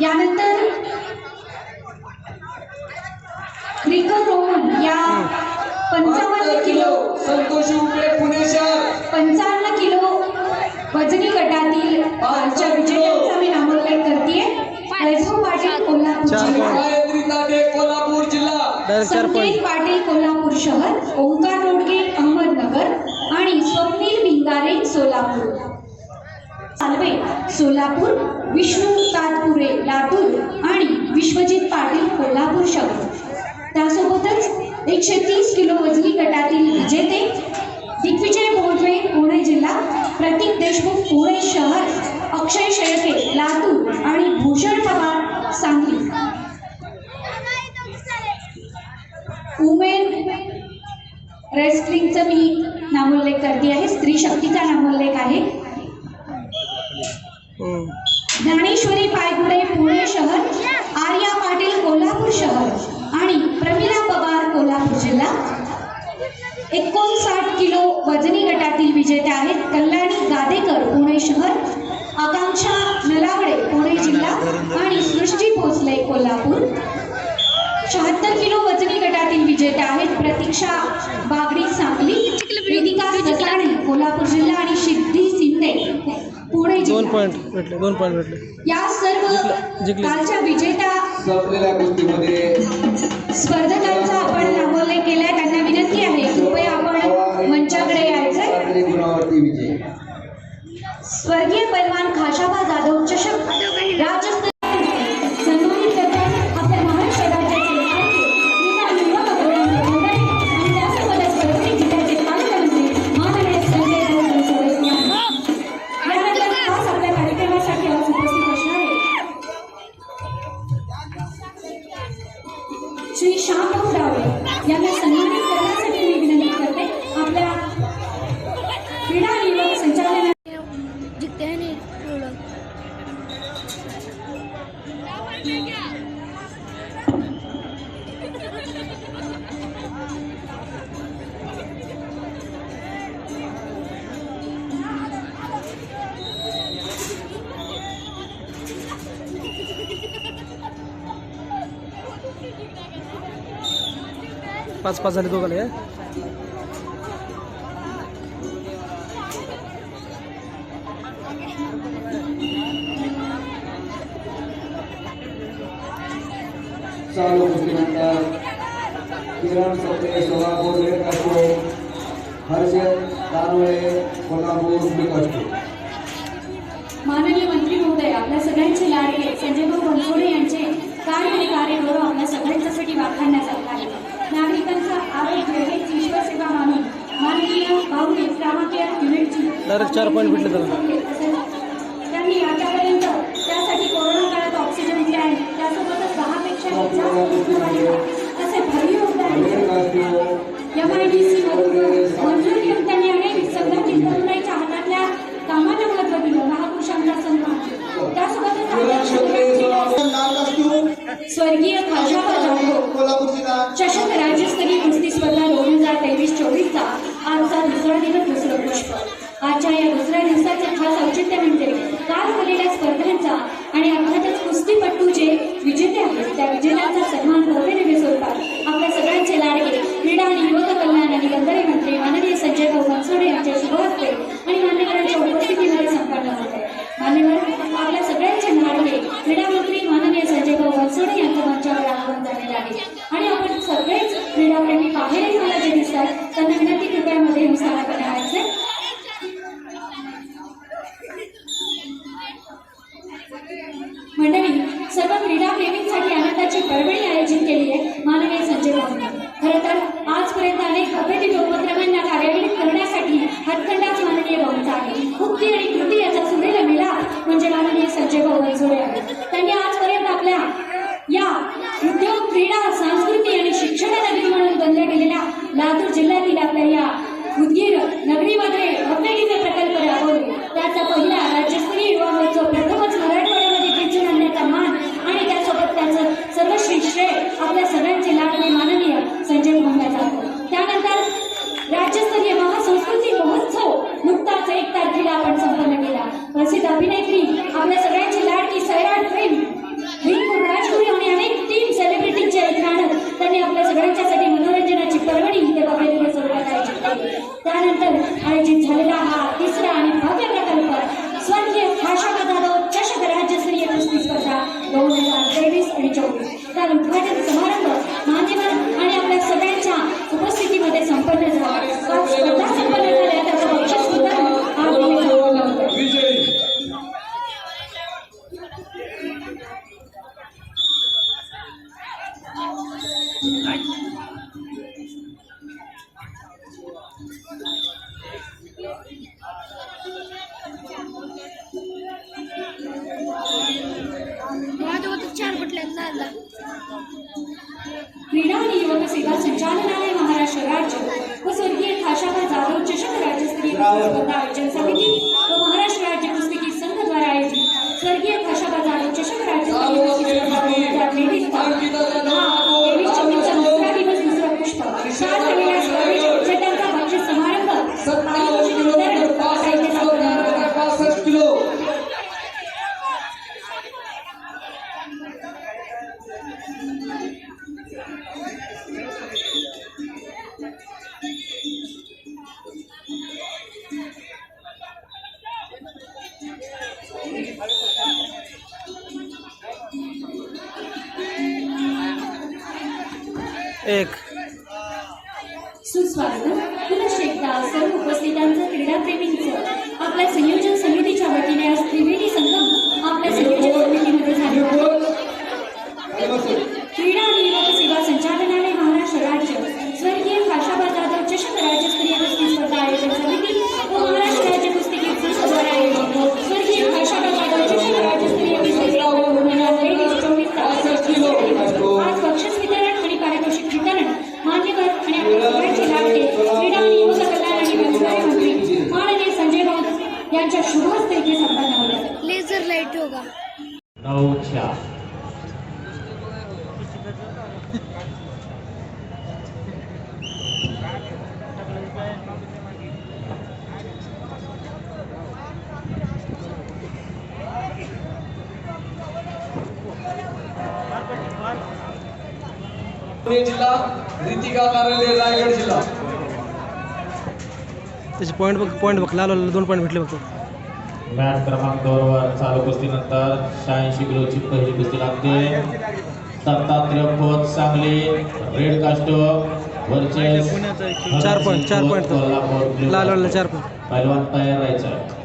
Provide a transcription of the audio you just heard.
यानंतर रिकर रोहन या पंचावन्न किलो संतोष उपळे पुणे शहर. पंचावन्न किलो वजनी गटातील विजेत्यांचा मी नामोल्लेख करते वैभव पाटील कोल्हापूर जिल्हा. कोल्हापूर संकेत पाटील कोल्हापूर शहर. ओंकार रोडगे अहमदनगर. आणि स्वप्नील भिंगारे सोलापूर. सालवे सोलापूर विष्णू तातपुरे लातूर आणि विश्वजित पाटील कोल्हापूर शहर त्यासोबतच एकशे तीस किलो वजनी गटातील विजेते दिग्विजय बोधवे पुणे जिल्हा प्रतीक देशमुख पुणे शहर अक्षय शेळके लातूर आणि भूषण पवार सांगली. वुमेन रेस्लिंगचं मी नामोल्लेख करते आहे. स्त्री शक्तीचा नामोल्लेख आहे ज्ञानेश्वरी पायगुडे पुणे शहर आर्या पाटील कोल्हापूर शहर आणि प्रमिला पवार कोल्हापूर जिल्हा एकोणसाठ किलो वजनी गटातील विजेते आहेत कल्याणी गादेकर पुणे शहर आकांक्षा नलावडे पुणे जिल्हा आणि सृष्टी भोसले कोल्हापूर. शहात्तर किलो वजनी गटातील विजेते आहेत प्रतीक्षा बागडी सांगली वेदिका ससाणे कोल्हापूर जिल्हा आणि सिद्धी शिंदे. पुणे दोन पॉईंट भेटले दोन पॉईंट भेटले. या सर्व. कालच्या विजेत्या स्पर्धकांचा आपण नामोल्लेख केलाय त्यांना विनंती आहे कृपया आपण मंचाकडे यायचंय. स्वर्गीय पैलवान श्री श्यामभाऊ डावळे यांना सन्मानित करण्यासाठी मी विनंती करते। आपल्या क्रीडा आणि युवक संचालना जिंकते पाच पाच झाले दोघाले हे? चालू किरण सोलापूर हर्षद दानवळे कोल्हापूर माननीय मंत्री महोदय आपल्या सगळ्यांचे लाडके संजयभाऊ बनसोडे यांचे डायरेक्ट चार पॉईंट भेटले त्याला. त्यांनी आतापर्यंत त्यासाठी कोरोना काळात ऑक्सिजन दिले आहे त्यासोबतच दहापेक्षा जास्त असे भरीव योगदान दिले. रेड मंजूर घेऊन त्यांनी अनेक संघटित तरुणाईच्या हातातल्या कामाला महत्त्व दिलं महापुरुषांचा सन्मान त्यासोबतच स्वर्गीय खाशाबा जाधव चषक राज्यस्तरीय कुस्ती स्पर्धा दोन हजार तेवीस चोवीसचा आजचा दुसरा दिवस दुसरं पुष्प आजच्या या दुसऱ्या दिवसाचे खास औचित्य म्हणते काल झालेल्या स्पर्धांचा आणि अर्थातच कुस्तीपट्टू जे विजेते आहेत त्या विजेत्यांचा सन्मान भव्य दिव्य स्वरूपात आपल्या सगळ्यांचे लाडके क्रीडा आणि युवक कल्याण आणि गंधर्व मंत्री माननीय संजय भाऊ बनसोडे यांच्या शुभ हस्ते आणि मान्यवरांच्या उपस्थितीमध्ये संपन्न होत आहे. मान्यवर आपल्या सगळ्यांचे लाडके क्रीडा मंत्री माननीय संजय भाऊ बनसोडे यांच्या मंचावर आगमन झालेले आहे. आणि आपण सगळेच क्रीडाप्रेमी बाहेरही मला जे दिसतात त्यांना विनंती कृपया मध्ये येऊन स्थानापन्न व्हायचे मंडळी सर्व क्रीडाप्रेमींसाठी आनंदाची परवडी आयोजित केली आहे माननीय संजय भाऊंनी खरं तर आजपर्यंत अनेक भव्यदिव्य उपक्रमांना कार्यान्वित करण्यासाठी हातखंडाच माननीय भाऊंचा आहे मुक्ती आणि कृती याचा सुरेला मिलाप म्हणजे माननीय संजय भाऊ बनसोडे आहे त्यांनी आजपर्यंत आपल्या या उद्योग क्रीडा संस्कृती आणि शिक्षण नगरी म्हणून बनल्या गेलेल्या लातूर जिल्ह्यातील आपल्या या उदगीर नगरीमध्ये भव्यदिव्य प्रकल्प राबवले त्याचा पहिला राज्यस्तरीय युवा महोत्सव प्रथमच मराठवाड्यामध्ये खेचून आणण्याचा मान आणि त्यासोबत त्याचं सर्वश्री श्रेय आपल्या सगळ्या त्यानंतर आयोजित झालेला हा तिसरा आणि भव्य प्रकल्प स्वर्गीय भाषा जाधव चषक राज्यस्तरीय कुस्ती स्पर्धा दोन हजार तेवीस आणि चोवीस. तर उद्घाटन समारंभ मान्यवर आणि आपल्या सगळ्यांच्या उपस्थितीमध्ये संपन्न झाला. स्पर्धा संपन्न आणि सेवा संचालनालय महाराष्ट्र राज्य व स्वर्गीय खाशाबा जाधव चषक राज्यस्तरीय स्पर्धा आयोजन समिती व महाराष्ट्र राज्य एक. सर्व उपस्थितांचं क्रीडाप्रेमींचं आपल्या संयोजन समितीच्या वतीने आज त्रिवेणी संगम आपल्या संयोजन समितीमध्ये झाले इथे संपन्न लेझर लाइट पुणे जिल्हा रितिका कार्यालय रायगड जिल्हा. त्याचे पॉईंट बघ पॉईंट बघ लाल दोन पॉईंट भेटले फक्त. मॅच क्रमांक दोन वर चालू कुस्तीनंतर शहाऐंशी किलोची पहिली कुस्ती लागते. दत्तात्रय खोत सांगली रेड कास्ट वरचे चार point, चार point. कोल्हापूर लाल चार पॉईंट पहिलवान तयार राहायचं.